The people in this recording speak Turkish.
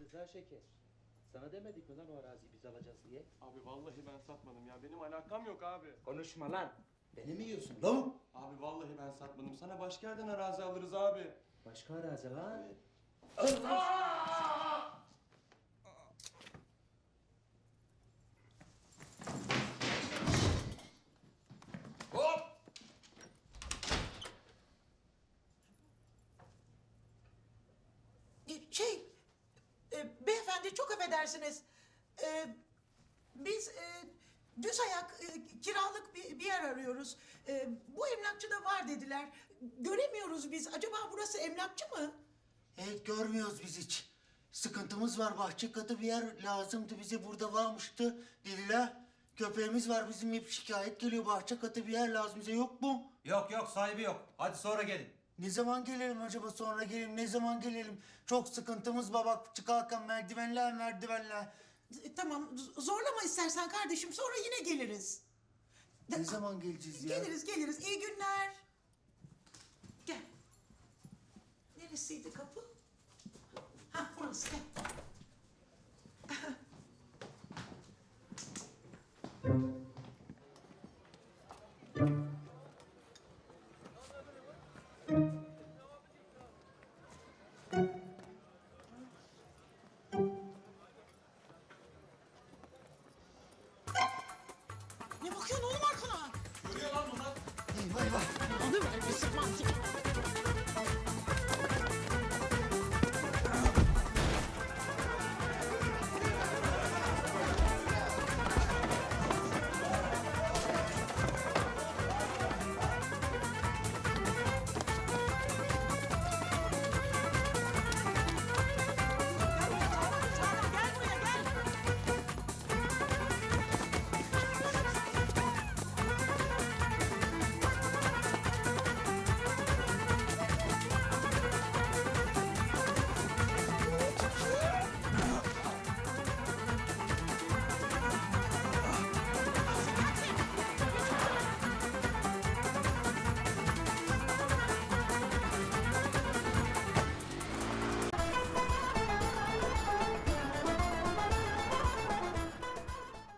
güzel şeker. Sana demedik mi lan o araziyi biz alacağız diye? Abi vallahi ben satmadım ya. Benim alakam yok abi. Konuşma lan. Beni mi yiyorsun lavuk? Abi vallahi ben satmadım. Sana başka yerden arazi alırız abi. Başka arazi lan. Şey, e, beyefendi çok affedersiniz. E, biz e, düz ayak e, kiralık bir, bir yer arıyoruz. E, bu emlakçıda var dediler. Göremiyoruz biz. Acaba burası emlakçı mı? Evet görmüyoruz biz hiç. Sıkıntımız var bahçe katı bir yer lazımdı bize burada varmıştı dediler. Köpeğimiz var bizim hep şikayet geliyor bahçe katı bir yer lazım bize yok mu? Yok yok sahibi yok. Hadi sonra gelin. Ne zaman gelelim acaba sonra gelelim ne zaman gelelim? Çok sıkıntımız var bak çıkarken merdivenler merdivenler. E, tamam z- zorlama istersen kardeşim sonra yine geliriz. Ne zaman geleceğiz ya? Geliriz geliriz. İyi günler. Gel. Neresiydi kapı? Ha burası gel. Bakıyorsun oğlum arkana? Görüyor lan bunlar.